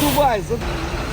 Задувай, задувай.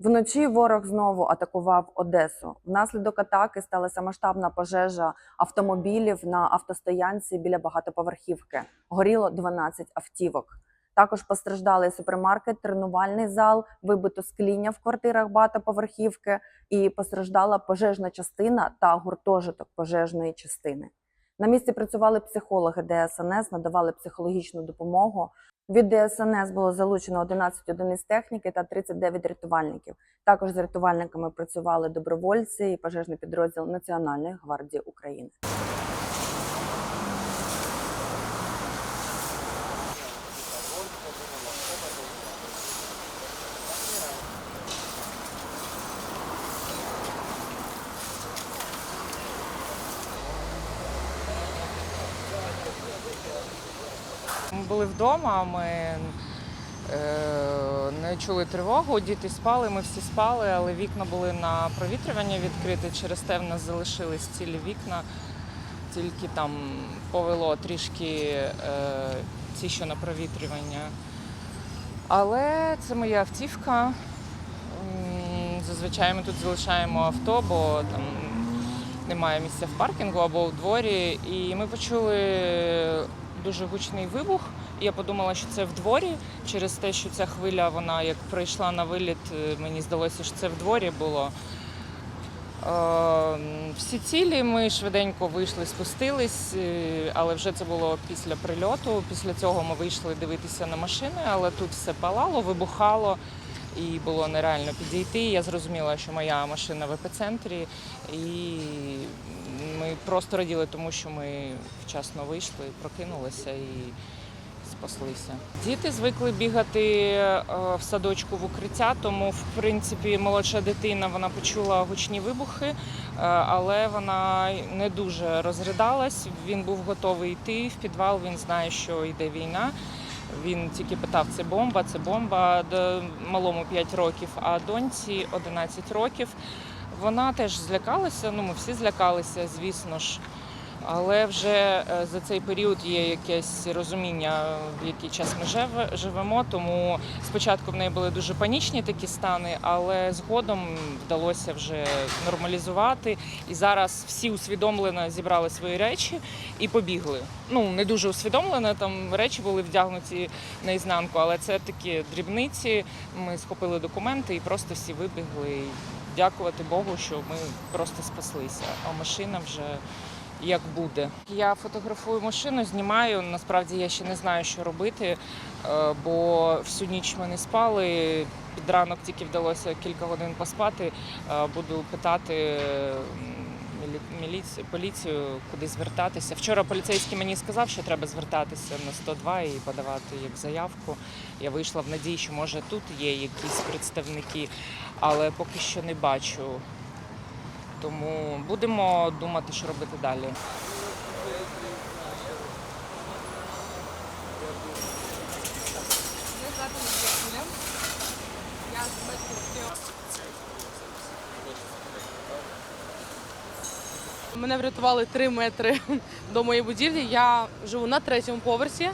Вночі ворог знову атакував Одесу. Внаслідок атаки сталася масштабна пожежа автомобілів на автостоянці біля багатоповерхівки. Горіло 12 автівок. Також постраждали супермаркет, тренувальний зал, вибито скління в квартирах багатоповерхівки і постраждала пожежна частина та гуртожиток пожежної частини. На місці працювали психологи ДСНС, надавали психологічну допомогу. Від ДСНС було залучено 11 одиниць техніки та 39 рятувальників. Також з рятувальниками працювали добровольці і пожежний підрозділ Національної гвардії України. Були вдома, ми е, не чули тривогу, діти спали, ми всі спали, але вікна були на провітрювання відкриті. Через те в нас залишились цілі вікна, тільки там повело трішки е, ці, що на провітрювання. Але це моя автівка. Зазвичай ми тут залишаємо авто, бо там немає місця в паркінгу або у дворі. І ми почули дуже гучний вибух. Я подумала, що це в дворі через те, що ця хвиля, вона як прийшла на виліт, е, мені здалося, що це в дворі було. Е, Всі цілі ми швиденько вийшли, спустились, е, але вже це було після прильоту. Після цього ми вийшли дивитися на машини, але тут все палало, вибухало і було нереально підійти. Я зрозуміла, що моя машина в епіцентрі, і ми просто раділи тому, що ми вчасно вийшли, прокинулися і спаслися. Діти звикли бігати е, в садочку в укриття, тому в принципі молодша дитина вона почула гучні вибухи, е, але вона не дуже розридалась. Він був готовий йти в підвал. Він знає, що йде війна. Він тільки питав, це бомба, це бомба. Д- Малому 5 років, а доньці 11 років. Вона теж злякалася. Ну, ми всі злякалися, звісно ж. Але вже е, за цей період є якесь розуміння, в який час ми живемо. Тому спочатку в неї були дуже панічні такі стани, але згодом вдалося вже нормалізувати. І зараз всі усвідомлено зібрали свої речі і побігли. Ну не дуже усвідомлено, там речі були вдягнуті наізнанку, але це такі дрібниці. Ми схопили документи і просто всі вибігли. Дякувати Богу, що ми просто спаслися. А машина вже як буде. Я фотографую машину, знімаю. Насправді я ще не знаю, що робити, е, бо всю ніч ми не спали. Під ранок тільки вдалося кілька годин поспати. Е, Буду питати міліцію, поліцію, куди звертатися. Вчора поліцейський мені сказав, що треба звертатися на 102 і подавати як заявку. Я вийшла в надії, що може тут є якісь представники, але поки що не бачу. Тому будемо думати, що робити далі. Мене врятували три метри до моєї будівлі. Я живу на третьому поверсі,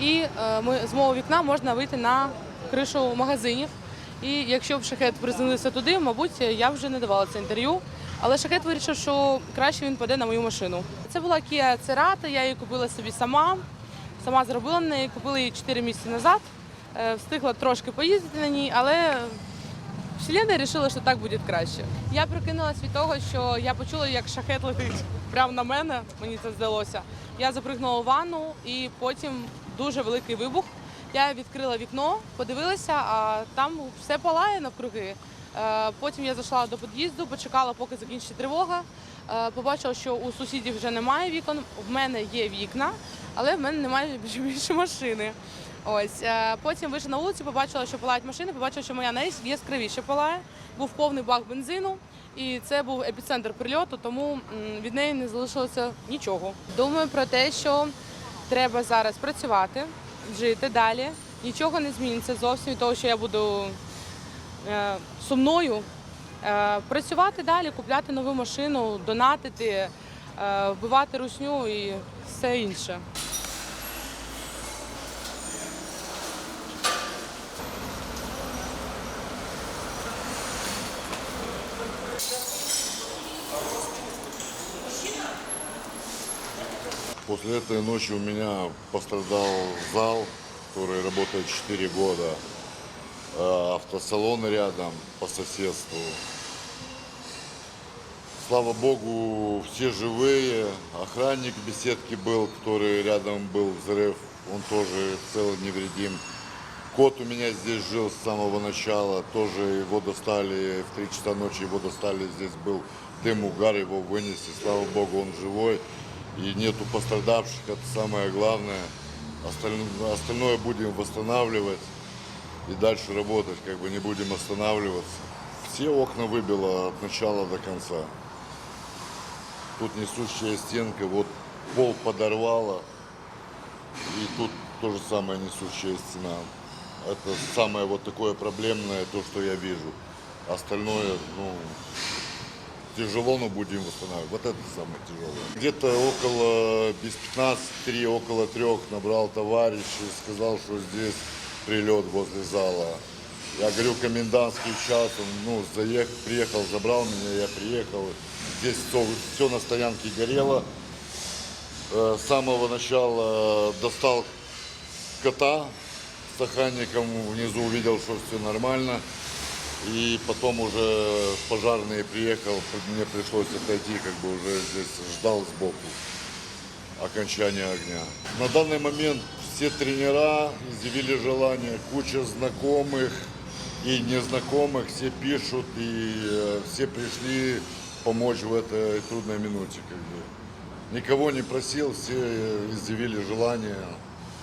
і е, з мого вікна можна вийти на кришу магазинів. І якщо б шахет приземлився туди, мабуть, я вже не давала це інтерв'ю. Але шахет вирішив, що краще він паде на мою машину. Це була Kia Cerato, я її купила собі сама. Сама зробила на неї, купила її 4 місяці назад. Е, Встигла трошки поїздити на ній, але Вселенная вирішила, що так буде краще. Я прокинулась від того, що я почула, як шахет летить прямо на мене. Мені це здалося. Я запригнула у ванну і потім дуже великий вибух. Я відкрила вікно, подивилася, а там все палає навкруги. Е, Потім я зайшла до під'їзду, почекала, поки закінчиться тривога. Е, Побачила, що у сусідів вже немає вікон. В мене є вікна, але в мене немає більше машини. Ось е, потім вийшла на вулицю, побачила, що палають машини, побачила, що моя найяскравіше палає. Був повний бак бензину, і це був епіцентр прильоту, тому від неї не залишилося нічого. Думаю про те, що треба зараз працювати, жити далі. Нічого не зміниться зовсім від того, що я буду сумною. Е, працювати далі, купляти нову машину, донатити, е, вбивати русню і все інше. После этой ночи у меня пострадал зал, который работает 4 года. Э, Автосалон рядом по соседству. Слава богу, все живые. Охранник в беседке был, который рядом был взрыв. Он тоже цел невредим. Кот у меня здесь жил с самого начала. Тоже его достали в 3 часа ночи, его достали. Здесь был дым, угар, его вынесли. Слава богу, он живой. И нету пострадавших, это самое главное. Остальное, остальное будем восстанавливать и дальше работать, как бы не будем останавливаться. Все окна выбило от начала до конца. Тут несущая стенка, вот пол подорвало. И тут то же самое несущая стена. Это самое вот такое проблемное, то, что я вижу. Остальное, ну, тяжело, но будем восстанавливать. Вот это самое тяжелое. Где-то около, без 15 около трех набрал товарищ и сказал, что здесь прилет возле зала. Я говорю, комендантский час, он, ну, заехал, приехал, забрал меня, я приехал. Здесь все, на стоянке горело. Э, С самого начала достал кота с охранником, внизу увидел, что все нормально. И потом уже пожарные приехал, мне пришлось отойти, как бы уже здесь ждал сбоку окончания огня. На данный момент все тренера изъявили желание, куча знакомых и незнакомых, все пишут и э, все пришли помочь в этой трудной минуте. Как бы. Никого не просил, все изъявили желание.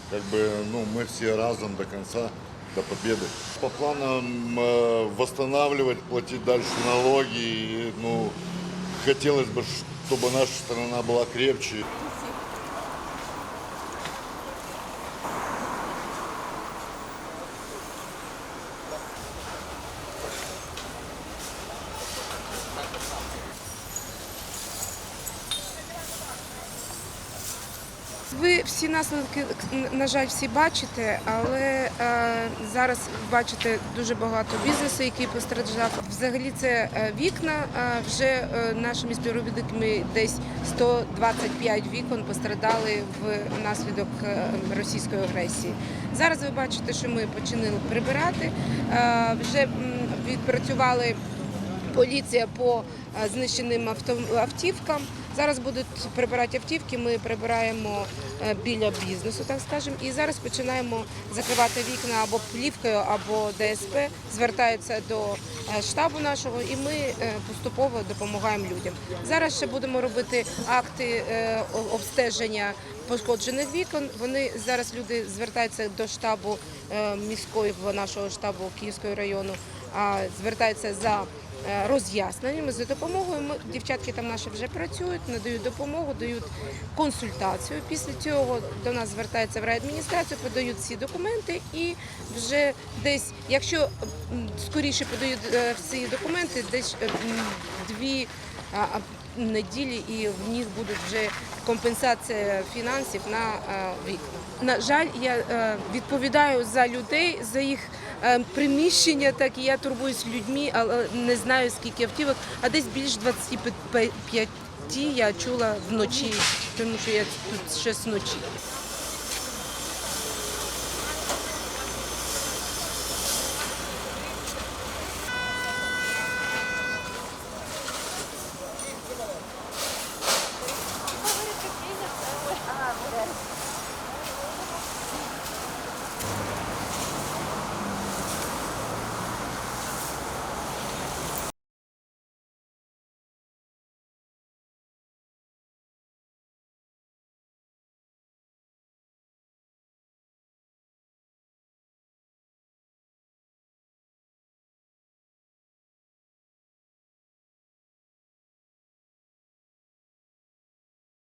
Как бы, ну, мы все разом до конца, до победы. По планам э, восстанавливать, платить дальше налоги. И, ну, хотелось бы, чтобы наша страна была крепче. Ви всі наслідки, на жаль, всі бачите, але е, зараз бачите дуже багато бізнесу, який постраждав. Взагалі це е, вікна. вже е, нашими співробітниками десь 125 вікон пострадали внаслідок російської агресії. Зараз ви бачите, що ми починили прибирати. Вже відпрацювали поліція по знищеним автівкам. Зараз будуть прибирати автівки. Ми прибираємо е, біля бізнесу, так скажемо. І зараз починаємо закривати вікна або плівкою, або ДСП. Звертаються до е, штабу нашого, і ми е, поступово допомагаємо людям. Зараз ще будемо робити акти обстеження пошкоджених вікон. Вони зараз люди звертаються до штабу міського нашого штабу Київського району, а звертаються за роз'ясненнями за допомогою. Ми дівчатки там наші вже працюють, надають допомогу, дають консультацію. Після цього до нас звертаються в райадміністрацію, подають всі документи і вже десь, якщо скоріше подають е, всі документи, десь е, дві неділі і в них буде вже компенсація фінансів на е, вікна. На жаль, я е, відповідаю за людей, за їх е, приміщення, так і я турбуюсь людьми, але не знаю скільки автівок, а десь більш 25 я чула вночі, тому що я тут ще з ночі.